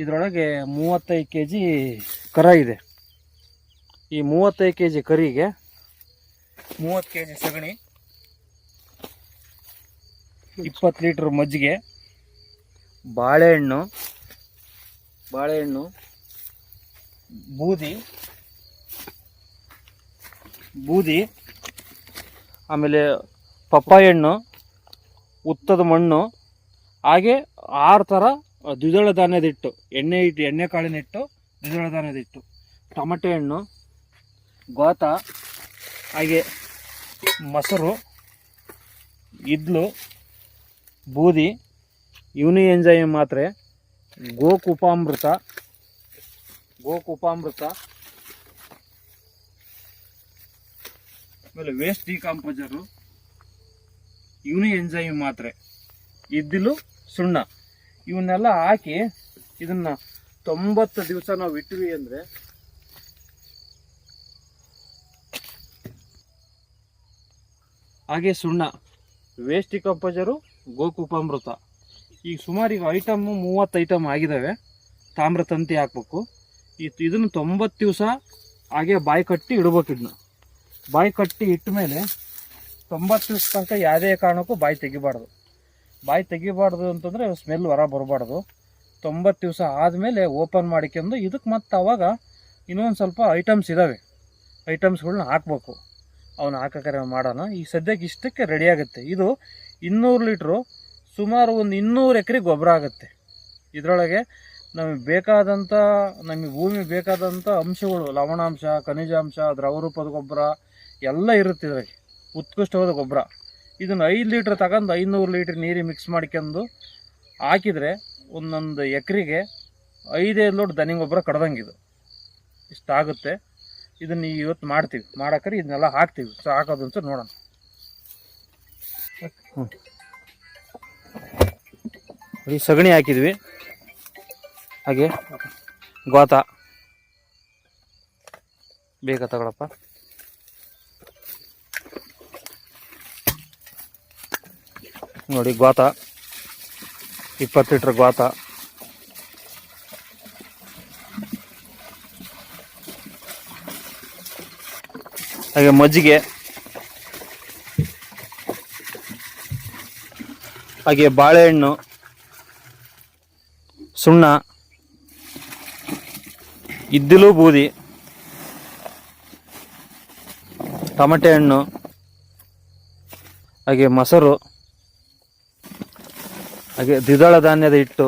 ಇದರೊಳಗೆ ಮೂವತ್ತೈದು K G ಕರ ಇದೆ. ಈ ಮೂವತ್ತೈದು ಕೆ ಜಿ ಕರಿಗೆ ಮೂವತ್ತು ಕೆ ಜಿ ಸಗಣಿ, ಇಪ್ಪತ್ತು ಲೀಟ್ರ್ ಮಜ್ಜಿಗೆ, ಬಾಳೆಹಣ್ಣು ಬಾಳೆಹಣ್ಣು, ಬೂದಿ ಬೂದಿ, ಆಮೇಲೆ ಪಪ್ಪಾಯ ಹಣ್ಣು ಉತ್ತದ ಮಣ್ಣು, ಹಾಗೆ ಆರು ಥರ ದ್ವಿದಳ ಧಾನ್ಯದ ಹಿಟ್ಟು ಎಣ್ಣೆ ಇಟ್ಟು, ಎಣ್ಣೆ ಕಾಳಿನ ಹಿಟ್ಟು ದ್ವಿದಳ ಧಾನ್ಯದ ಹಿಟ್ಟು ಟಮಟೆ ಹಣ್ಣು, ಗೋತ, ಹಾಗೆ ಮೊಸರು, ಇದ್ಲು, ಬೂದಿ, ಯೂನಿ ಎಂಜಾಯ್ ಮಾತ್ರೆ ಗೋಕುಪಾಮೃತ ಗೋಕುಪಾಮೃತ ಆಮೇಲೆ ವೇಸ್ಟ್ ಡಿಕಾಂಪೋಸರು ಯೂನಿ ಎಂಜಾಯ್ ಮಾತ್ರೆ, ಇದ್ದಿಲು ಸುಣ್ಣ. ಇವನ್ನೆಲ್ಲ ಹಾಕಿ ಇದನ್ನ ತೊಂಬತ್ತು ದಿವಸ ನಾವು ಇಟ್ವಿ ಅಂದರೆ ಹಾಗೆ ಸುಣ್ಣ. ವೇಸ್ಟ್ ಗೋಕುಪ ಗೋಕುಪಾಮೃತ. ಈಗ ಸುಮಾರು ಈಗ ಐಟಮ್ಮು ಮೂವತ್ತು ಐಟಮ್ ಆಗಿದ್ದಾವೆ ತಾಮ್ರ ತಂತಿ ಹಾಕ್ಬೇಕು. ಈ ಇದನ್ನು ತೊಂಬತ್ತು ದಿವಸ ಹಾಗೆ ಬಾಯಿ ಕಟ್ಟಿ ಇಡ್ಬೇಕು ಇದನ್ನ ಬಾಯಿ ಕಟ್ಟಿ ಇಟ್ಟ ಮೇಲೆ ತೊಂಬತ್ತು ದಿವಸ ತನಕ ಯಾವುದೇ ಕಾರಣಕ್ಕೂ ಬಾಯಿ ತೆಗಿಬಾರ್ದು. ಬಾಯಿ ತೆಗಿಬಾರ್ದು ಅಂತಂದರೆ ಸ್ಮೆಲ್ ಹೊರ ಬರಬಾರ್ದು. ತೊಂಬತ್ತು ದಿವಸ ಆದಮೇಲೆ ಓಪನ್ ಮಾಡಿಕೊಂಡು ಇದಕ್ಕೆ ಮತ್ತು ಆವಾಗ ಇನ್ನೊಂದು ಸ್ವಲ್ಪ ಐಟಮ್ಸ್ ಇದ್ದಾವೆ ಐಟಮ್ಸ್ಗಳ್ನ ಹಾಕ್ಬೇಕು. ಅವನ್ನ ಹಾಕೋಕರೆ ಮಾಡೋಣ. ಈಗ ಸದ್ಯಕ್ಕೆ ಇಷ್ಟಕ್ಕೆ ರೆಡಿ ಆಗುತ್ತೆ. ಇದು ಇನ್ನೂರು ಲೀಟ್ರು, ಸುಮಾರು ಒಂದು ಇನ್ನೂರು ಎಕರೆ ಗೊಬ್ಬರ ಆಗುತ್ತೆ. ಇದರೊಳಗೆ ನಮಗೆ ಬೇಕಾದಂಥ ನಮಗೆ ಭೂಮಿ ಬೇಕಾದಂಥ ಅಂಶಗಳು, ಲವಣಾಂಶ, ಖನಿಜಾಂಶ, ದ್ರವರೂಪದ ಗೊಬ್ಬರ ಎಲ್ಲ ಇರುತ್ತೆ ಇದರಲ್ಲಿ. ಉತ್ಕೃಷ್ಟವಾದ ಗೊಬ್ಬರ. ಇದನ್ನು ಐದು ಲೀಟ್ರ್ ತಗೊಂಡು ಐನೂರು ಲೀಟ್ರ್ ನೀರಿಗೆ ಮಿಕ್ಸ್ ಮಾಡ್ಕೊಂಡು ಹಾಕಿದರೆ ಒಂದೊಂದು ಎಕರೆಗೆ ಐದೈದು ಲೋಟ್ ದನಿ ಗೊಬ್ಬರ ಕಡ್ದಂಗಿದು ಇಷ್ಟಾಗುತ್ತೆ ಇದನ್ನು ಇವತ್ತು ಮಾಡ್ತೀವಿ. ಮಾಡಕ್ರೆ ಇದನ್ನೆಲ್ಲ ಹಾಕ್ತೀವಿ. ಸೊ, ಹಾಕೋದು ಅಂತ ನೋಡೋಣ. ಈ ಸಗಣಿ ಹಾಕಿದ್ವಿ. ಹಾಗೆ ಗೋತ ಬೇಗ ತಗೊಳಪ್ಪ. ನೋಡಿ ಗೋತ ಇಪ್ಪತ್ತು ಲೀಟ್ರ್ ಗೋತ ಹಾಗೆ ಮಜ್ಜಿಗೆ. ಹಾಗೆ ಬಾಳೆಹಣ್ಣು. ಸುಣ್ಣ. ಇದ್ದಿಲು ಬೂದಿ. ಟಮಟೆ ಹಣ್ಣು. ಹಾಗೆ ಮೊಸರು. ಹಾಗೆ ದ್ವಿದಳ ಧಾನ್ಯದ ಹಿಟ್ಟು.